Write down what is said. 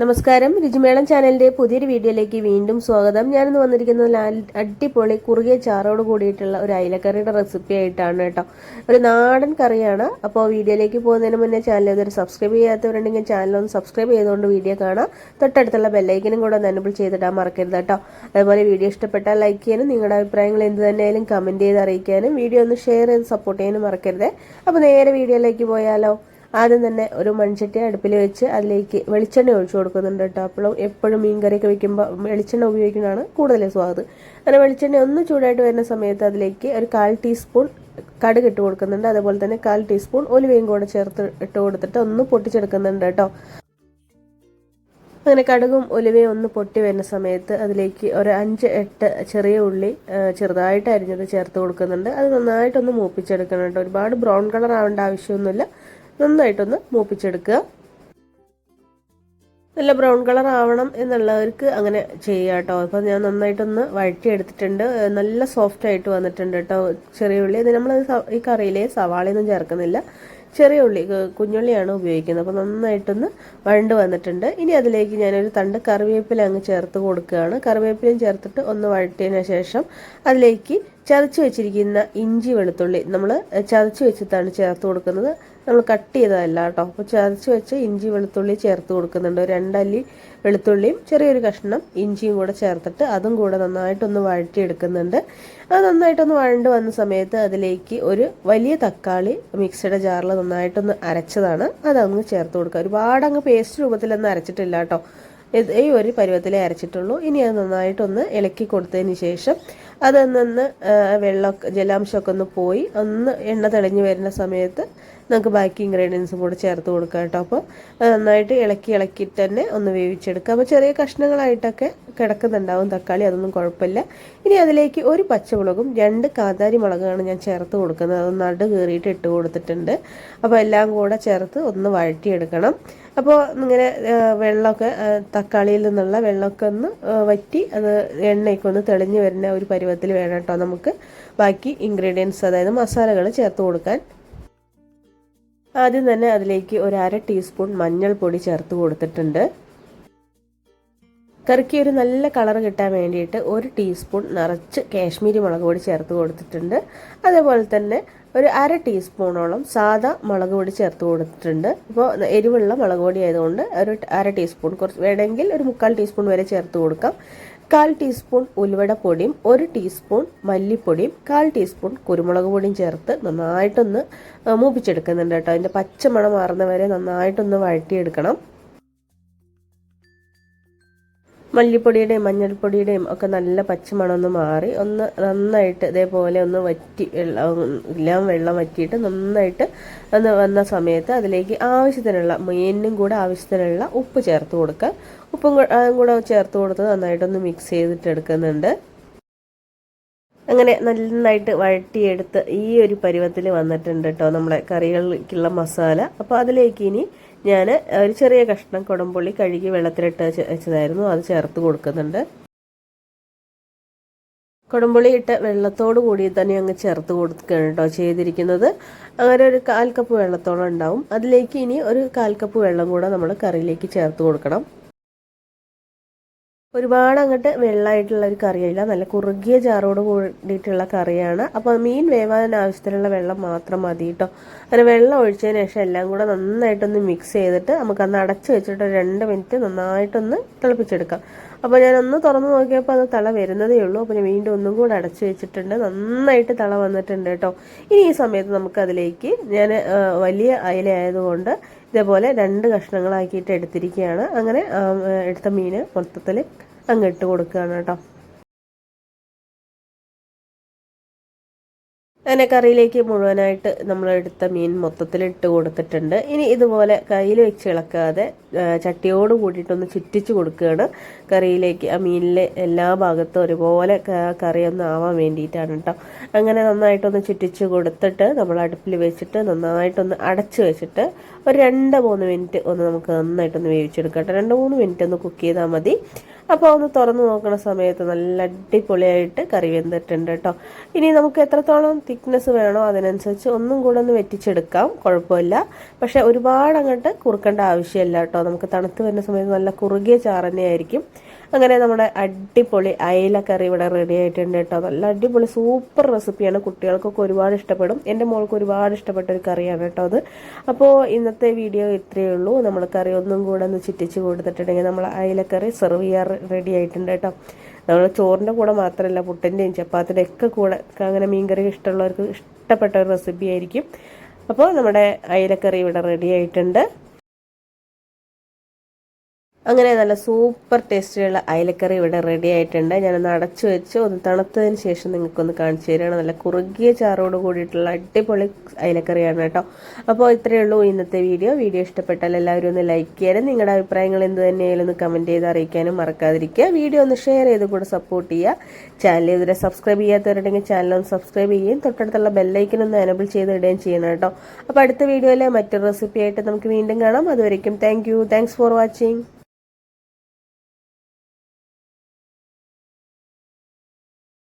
നമസ്കാരം. രുചിമേളം ചാനലിന്റെ പുതിയൊരു വീഡിയോയിലേക്ക് വീണ്ടും സ്വാഗതം. ഞാനിന്ന് വന്നിരിക്കുന്നത് അടിപൊളി കുറുകിയ ചാറോട് കൂടിയിട്ടുള്ള ഒരു അയിലക്കറിയുടെ റെസിപ്പി ആയിട്ടാണ് കേട്ടോ. ഒരു നാടൻ കറിയാണ്. അപ്പോൾ വീഡിയോയിലേക്ക് പോകുന്നതിന് മുന്നേ ചാനൽ ഇതൊരു സബ്സ്ക്രൈബ് ചെയ്യാത്തവരുണ്ടെങ്കിൽ ചാനൽ ഒന്ന് സബ്സ്ക്രൈബ് ചെയ്തുകൊണ്ട് വീഡിയോ കാണാം തൊട്ടടുത്തുള്ള ബെല്ലൈക്കനും കൂടെ ഒന്ന് എനബിൾ ചെയ്തിടാൻ മറക്കരുത് കേട്ടോ. അതുപോലെ വീഡിയോ ഇഷ്ടപ്പെട്ടാൽ ലൈക്ക് ചെയ്യാനും നിങ്ങളുടെ അഭിപ്രായങ്ങൾ എന്ത് തന്നെയായാലും കമന്റ് ചെയ്ത് അറിയിക്കാനും വീഡിയോ ഒന്ന് ഷെയർ ചെയ്ത് സപ്പോർട്ട് ചെയ്യാനും മറക്കരുത്. അപ്പോൾ നേരെ വീഡിയോയിലേക്ക് പോയാലോ. ആദ്യം തന്നെ ഒരു മൺചട്ടി അടുപ്പിൽ വെച്ച് അതിലേക്ക് വെളിച്ചെണ്ണ ഒഴിച്ചു കൊടുക്കുന്നുണ്ട് കേട്ടോ. അപ്പോഴും എപ്പോഴും മീൻകറിയൊക്കെ വെക്കുമ്പോൾ വെളിച്ചെണ്ണ ഉപയോഗിക്കുന്നതാണ് കൂടുതൽ സ്വാദ്. അങ്ങനെ വെളിച്ചെണ്ണ ഒന്ന് ചൂടായിട്ട് വരുന്ന സമയത്ത് അതിലേക്ക് ഒരു കാൽ ടീസ്പൂൺ കടുക് ഇട്ട് കൊടുക്കുന്നുണ്ട്. അതുപോലെ തന്നെ കാൽ ടീസ്പൂൺ ഒലിവയും കൂടെ ചേർത്ത് ഇട്ട് കൊടുത്തിട്ട് ഒന്ന് പൊട്ടിച്ചെടുക്കുന്നുണ്ട് കേട്ടോ. അങ്ങനെ കടുകും ഒലിവയും ഒന്ന് പൊട്ടി വരുന്ന സമയത്ത് അതിലേക്ക് ഒരു അഞ്ച് എട്ട് ചെറിയ ഉള്ളി ചെറുതായിട്ട് അരിഞ്ഞത് ചേർത്ത് കൊടുക്കുന്നുണ്ട്. അത് നന്നായിട്ടൊന്ന് മൂപ്പിച്ചെടുക്കണം ഒരുപാട് ബ്രൗൺ കളർ ആവേണ്ട ആവശ്യമൊന്നുമില്ല. നന്നായിട്ടൊന്ന് മൂപ്പിച്ചെടുക്കുക. നല്ല ബ്രൗൺ കളർ ആവണം എന്നുള്ളവർക്ക് അങ്ങനെ ചെയ്യാം കേട്ടോ. അപ്പം ഞാൻ നന്നായിട്ടൊന്ന് വഴറ്റിയെടുത്തിട്ടുണ്ട്. നല്ല സോഫ്റ്റ് ആയിട്ട് വന്നിട്ടുണ്ട് കേട്ടോ ചെറിയ ഉള്ളി. ഇത് നമ്മൾ ഈ കറിയിലെ സവാളയൊന്നും ചേർക്കുന്നില്ല. ചെറിയ ഉള്ളി കുഞ്ഞുള്ളിയാണ് ഉപയോഗിക്കുന്നത്. അപ്പോൾ നന്നായിട്ടൊന്ന് വഴണ്ട് വന്നിട്ടുണ്ട്. ഇനി അതിലേക്ക് ഞാനൊരു തണ്ട് കറിവേപ്പില അങ്ങ് ചേർത്ത് കൊടുക്കുകയാണ്. കറിവേപ്പിലയും ചേർത്തിട്ട് ഒന്ന് വഴറ്റിയതിന് ശേഷം അതിലേക്ക് ചതച്ച് വെച്ചിരിക്കുന്ന ഇഞ്ചി വെളുത്തുള്ളി നമ്മൾ ചതച്ച് വെച്ചിട്ടാണ് ചേർത്ത് കൊടുക്കുന്നത്. നമ്മൾ കട്ട് ചെയ്തതല്ല കേട്ടോ. അപ്പോൾ ചതച്ച് വെച്ച് ഇഞ്ചി വെളുത്തുള്ളി ചേർത്ത് കൊടുക്കുന്നുണ്ട്. രണ്ടല്ലി വെളുത്തുള്ളിയും ചെറിയൊരു കഷ്ണം ഇഞ്ചിയും കൂടെ ചേർത്തിട്ട് അതും കൂടെ നന്നായിട്ടൊന്ന് വഴറ്റിയെടുക്കുന്നുണ്ട്. അത് നന്നായിട്ടൊന്ന് വഴണ്ട് വന്ന സമയത്ത് അതിലേക്ക് ഒരു വലിയ തക്കാളി മിക്സിയുടെ ജാറിൽ നന്നായിട്ടൊന്ന് അരച്ചതാണ്. അതങ്ങ് ചേർത്ത് കൊടുക്കുക. ഒരുപാട് അങ്ങ് പേസ്റ്റ് രൂപത്തിലൊന്നും അരച്ചിട്ടില്ല കേട്ടോ. ഈ ഒരു പരുവത്തിലേ അരച്ചിട്ടുള്ളൂ. ഇനി അത് നന്നായിട്ടൊന്ന് ഇളക്കി കൊടുത്തതിന് ശേഷം അതൊന്നൊന്ന് വെള്ളമൊക്കെ ജലാംശമൊക്കെ ഒന്ന് പോയി ഒന്ന് എണ്ണ തെളിഞ്ഞു വരുന്ന സമയത്ത് നമുക്ക് ബാക്കി ഇൻഗ്രീഡിയൻസും കൂടെ ചേർത്ത് കൊടുക്കാം കേട്ടോ. അപ്പോൾ നന്നായിട്ട് ഇളക്കി ഇളക്കി തന്നെ ഒന്ന് വേവിച്ചെടുക്കുക അപ്പോൾ ചെറിയ കഷ്ണങ്ങളായിട്ടൊക്കെ കിടക്കുന്നുണ്ടാവും തക്കാളി അതൊന്നും കുഴപ്പമില്ല. ഇനി അതിലേക്ക് ഒരു പച്ചമുളകും രണ്ട് കാന്താരി മുളകാണ് ഞാൻ ചേർത്ത് കൊടുക്കുന്നത്. അത് നടു കീറിയിട്ട് ഇട്ട് കൊടുത്തിട്ടുണ്ട്. അപ്പോൾ എല്ലാം കൂടെ ചേർത്ത് ഒന്ന് വഴറ്റിയെടുക്കണം. അപ്പോൾ ഇങ്ങനെ വെള്ളമൊക്കെ തക്കാളിയിൽ നിന്നുള്ള വെള്ളമൊക്കെ ഒന്ന് വറ്റി അത് എണ്ണയൊക്കെ ഒന്ന് തെളിഞ്ഞ് വരുന്ന ഒരു പരുവത്തിൽ വേണം കേട്ടോ നമുക്ക് ബാക്കി ഇൻഗ്രീഡിയൻസ് അതായത് മസാലകൾ ചേർത്ത് കൊടുക്കാൻ. ആദ്യം തന്നെ അതിലേക്ക് ഒരു അര ടീസ്പൂൺ മഞ്ഞൾപ്പൊടി ചേർത്ത് കൊടുത്തിട്ടുണ്ട്. കറിക്ക് ഒരു നല്ല കളർ കിട്ടാൻ വേണ്ടിയിട്ട് ഒരു ടീസ്പൂൺ നിറച്ച് കാശ്മീരി മുളക് പൊടി ചേർത്ത് കൊടുത്തിട്ടുണ്ട്. അതേപോലെ തന്നെ ഒരു അര ടീസ്പൂണോളം സാധാ മുളക് പൊടി ചേർത്ത് കൊടുത്തിട്ടുണ്ട്. ഇപ്പോൾ എരിവുള്ള മുളക് പൊടി ആയതുകൊണ്ട് ഒരു അര ടീസ്പൂൺ കുറച്ച് വേണമെങ്കിൽ ഒരു മുക്കാൽ ടീസ്പൂൺ വരെ ചേർത്ത് കൊടുക്കാം. കാൽ ടീസ്പൂൺ ഉലുവട പൊടിയും ഒരു ടീസ്പൂൺ മല്ലിപ്പൊടിയും കാൽ ടീസ്പൂൺ കുരുമുളക് പൊടിയും ചേർത്ത് നന്നായിട്ടൊന്ന് മൂപ്പിച്ചെടുക്കുന്നുണ്ട് കേട്ടോ. അതിന്റെ പച്ചമണം മാറുന്നവരെ നന്നായിട്ടൊന്ന് വഴറ്റിയെടുക്കണം. മല്ലിപ്പൊടിയുടെയും മഞ്ഞൾപ്പൊടിയുടെയും ഒക്കെ നല്ല പച്ചമണം ഒന്ന് മാറി ഒന്ന് നന്നായിട്ട് ഇതേപോലെ ഒന്ന് വറ്റി എല്ലാം വെള്ളം വറ്റിയിട്ട് നന്നായിട്ട് ഒന്ന് വന്ന സമയത്ത് അതിലേക്ക് ആവശ്യത്തിനുള്ള മീനിനും കൂടെ ആവശ്യത്തിനുള്ള ഉപ്പ് ചേർത്ത് കൊടുക്കുക. ഉപ്പും കൂടെ ചേർത്ത് കൊടുത്ത് നന്നായിട്ടൊന്ന് മിക്സ് ചെയ്തിട്ട് എടുക്കുന്നുണ്ട് അങ്ങനെ നന്നായിട്ട് വഴട്ടിയെടുത്ത് ഈ ഒരു പരുവത്തിൽ വന്നിട്ടുണ്ട് കേട്ടോ നമ്മുടെ കറികളിലേക്കുള്ള മസാല. അപ്പോൾ അതിലേക്ക് ഇനി ഞാൻ ഒരു ചെറിയ കഷ്ണം കുടംപുള്ളി കഴുകി വെള്ളത്തിലിട്ട് വെച്ച് വെച്ചതായിരുന്നു. അത് ചേർത്ത് കൊടുക്കുന്നുണ്ട്. കുടംപുളി ഇട്ട് വെള്ളത്തോട് കൂടി തന്നെ അങ്ങ് ചേർത്ത് കൊടുക്കുകയാണ് കേട്ടോ ചെയ്തിരിക്കുന്നത്. അങ്ങനെ ഒരു കാൽ കപ്പ് വെള്ളത്തോളം ഉണ്ടാവും. അതിലേക്ക് ഇനി ഒരു കാൽ കപ്പ് വെള്ളം കൂടെ നമ്മൾ കറിയിലേക്ക് ചേർത്ത് കൊടുക്കണം. ഒരുപാട് അങ്ങോട്ട് വെള്ളമായിട്ടുള്ള ഒരു കറിയല്ല നല്ല കുറുകിയ ചാറോട് കൂടിയിട്ടുള്ള കറിയാണ്. അപ്പോൾ മീൻ വേവാൻ ആവശ്യത്തിനുള്ള വെള്ളം മാത്രം മതി കേട്ടോ അങ്ങനെ വെള്ളം ഒഴിച്ചതിന് ശേഷം എല്ലാം കൂടെ നന്നായിട്ടൊന്ന് മിക്സ് ചെയ്തിട്ട് നമുക്കന്ന് അടച്ച് വെച്ചിട്ട് രണ്ട് മിനിറ്റ് നന്നായിട്ടൊന്ന് തിളപ്പിച്ചെടുക്കാം. അപ്പോൾ ഞാനൊന്ന് തുറന്ന് നോക്കിയപ്പോൾ അത് തള വരുന്നതേ ഉള്ളൂ. അപ്പോൾ ഞാൻ വീണ്ടും ഒന്നും കൂടെ അടച്ചു വെച്ചിട്ടുണ്ട്. നന്നായിട്ട് തള വന്നിട്ടുണ്ട് കേട്ടോ. ഇനി ഈ സമയത്ത് നമുക്ക് അതിലേക്ക് ഞാൻ വലിയ അയില ആയതുകൊണ്ട് ഇതേപോലെ രണ്ട് കഷ്ണങ്ങളാക്കിയിട്ട് എടുത്തിരിക്കുകയാണ്. അങ്ങനെ എടുത്ത മീന് മൊത്തത്തിൽ അങ്ങ് ഇട്ട് കൊടുക്കുകയാണ് കേട്ടോ. അങ്ങനെ കറിയിലേക്ക് മുഴുവനായിട്ട് നമ്മൾ എടുത്ത മീൻ മൊത്തത്തിൽ ഇട്ട് കൊടുത്തിട്ടുണ്ട്. ഇനി ഇതുപോലെ കയ്യിൽ വെച്ച് ഇളക്കാതെ ചട്ടിയോട് കൂടിയിട്ടൊന്ന് ചുറ്റിച്ച് കൊടുക്കുകയാണ്. കറിയിലേക്ക് ആ മീനിലെ എല്ലാ ഭാഗത്തും ഒരുപോലെ കറി ഒന്ന് ആവാൻ വേണ്ടിയിട്ടാണ് കേട്ടോ അങ്ങനെ നന്നായിട്ടൊന്ന് ചുറ്റിച്ച് കൊടുത്തിട്ട് നമ്മൾ അടുപ്പിൽ വെച്ചിട്ട് നന്നായിട്ടൊന്ന് അടച്ച് വെച്ചിട്ട് ഒരു രണ്ട് മൂന്ന് മിനിറ്റ് ഒന്ന് നമുക്ക് നന്നായിട്ടൊന്ന് വേവിച്ചെടുക്കാം കേട്ടോ രണ്ട് മൂന്ന് മിനിറ്റ് ഒന്ന് കുക്ക് ചെയ്താൽ മതി. അപ്പോൾ ഒന്ന് തുറന്നു നോക്കുന്ന സമയത്ത് നല്ല അടിപൊളിയായിട്ട് കറി വെന്തിട്ടുണ്ട് കേട്ടോ ഇനി നമുക്ക് എത്രത്തോളം തിക്നെസ് വേണോ അതിനനുസരിച്ച് ഒന്നും കൂടെ ഒന്ന് വെറ്റിച്ചെടുക്കാം കുഴപ്പമില്ല. പക്ഷെ ഒരുപാട് അങ്ങോട്ട് കുറുക്കേണ്ട ആവശ്യമില്ല കേട്ടോ നമുക്ക് തണുത്ത് വരുന്ന സമയത്ത് നല്ല കുറുകിയ ചാറ് തന്നെയായിരിക്കും അങ്ങനെ നമ്മുടെ അടിപൊളി അയലക്കറി കറി ഇവിടെ റെഡി ആയിട്ടുണ്ട് കേട്ടോ നല്ല അടിപൊളി സൂപ്പർ റെസിപ്പിയാണ് കുട്ടികൾക്കൊക്കെ ഒരുപാട് ഇഷ്ടപ്പെടും. എന്റെ മോൾക്ക് ഒരുപാട് ഇഷ്ടപ്പെട്ട ഒരു കറിയാണ് കേട്ടോ അത്. അപ്പോൾ ഇന്നത്തെ വീഡിയോ ഇത്രയേ ഉള്ളൂ. നമ്മൾ കറി ഒന്നും കൂടെ ഒന്ന് ചിറ്റിച്ച് കൊടുത്തിട്ടുണ്ടെങ്കിൽ നമ്മൾ അയലക്കറി സെർവ് ചെയ്യാൻ റെഡി ആയിട്ടുണ്ട് കേട്ടോ. നമ്മൾ ചോറിന്റെ കൂടെ മാത്രമല്ല പുട്ടിന്റെയും ചപ്പാത്തിന്റെ ഒക്കെ കൂടെ അങ്ങനെ മീൻകറി ഇഷ്ടമുള്ളവർക്ക് ഇഷ്ടപ്പെട്ട ഒരു റെസിപ്പി ആയിരിക്കും. അപ്പോൾ നമ്മുടെ അയിലക്കറി ഇവിടെ റെഡി ആയിട്ടുണ്ട്. അങ്ങനെ നല്ല സൂപ്പർ ടേസ്റ്റിയുള്ള അയലക്കറി ഇവിടെ റെഡി ആയിട്ടുണ്ട്. ഞാനൊന്ന് അടച്ചു വെച്ച് ഒന്ന് തണുത്തതിന് ശേഷം നിങ്ങൾക്കൊന്ന് കാണിച്ചു തരികയാണ് നല്ല കുറുകിയ ചാറോട് കൂടിയിട്ടുള്ള അടിപൊളി അയലക്കറിയാണ് കേട്ടോ. അപ്പോൾ ഇത്രയേ ഉള്ളൂ ഇന്നത്തെ വീഡിയോ. വീഡിയോ ഇഷ്ടപ്പെട്ടാൽ എല്ലാവരും ഒന്ന് ലൈക്ക് ചെയ്യാനും നിങ്ങളുടെ അഭിപ്രായങ്ങൾ എന്ത് തന്നെയായാലും ഒന്ന് കമന്റ് ചെയ്ത് അറിയിക്കാനും മറക്കാതിരിക്കുക. വീഡിയോ ഒന്ന് ഷെയർ ചെയ്ത് കൂടെ സപ്പോർട്ട് ചെയ്യുക. ചാനൽ ഇതുവരെ സബ്സ്ക്രൈബ് ചെയ്യാത്തവരുണ്ടെങ്കിൽ ചാനൽ ഒന്ന് സബ്സ്ക്രൈബ് ചെയ്യുകയും തൊട്ടടുത്തുള്ള ബെല്ലൈക്കൻ ഒന്ന് എനബിൾ ചെയ്ത് ഇടുകയും ചെയ്യണം കേട്ടോ. അപ്പോൾ അടുത്ത വീഡിയോയിലെ മറ്റൊരു റെസിപ്പി ആയിട്ട് നമുക്ക് വീണ്ടും കാണാം. അതുവരെയും thank you thanks for watching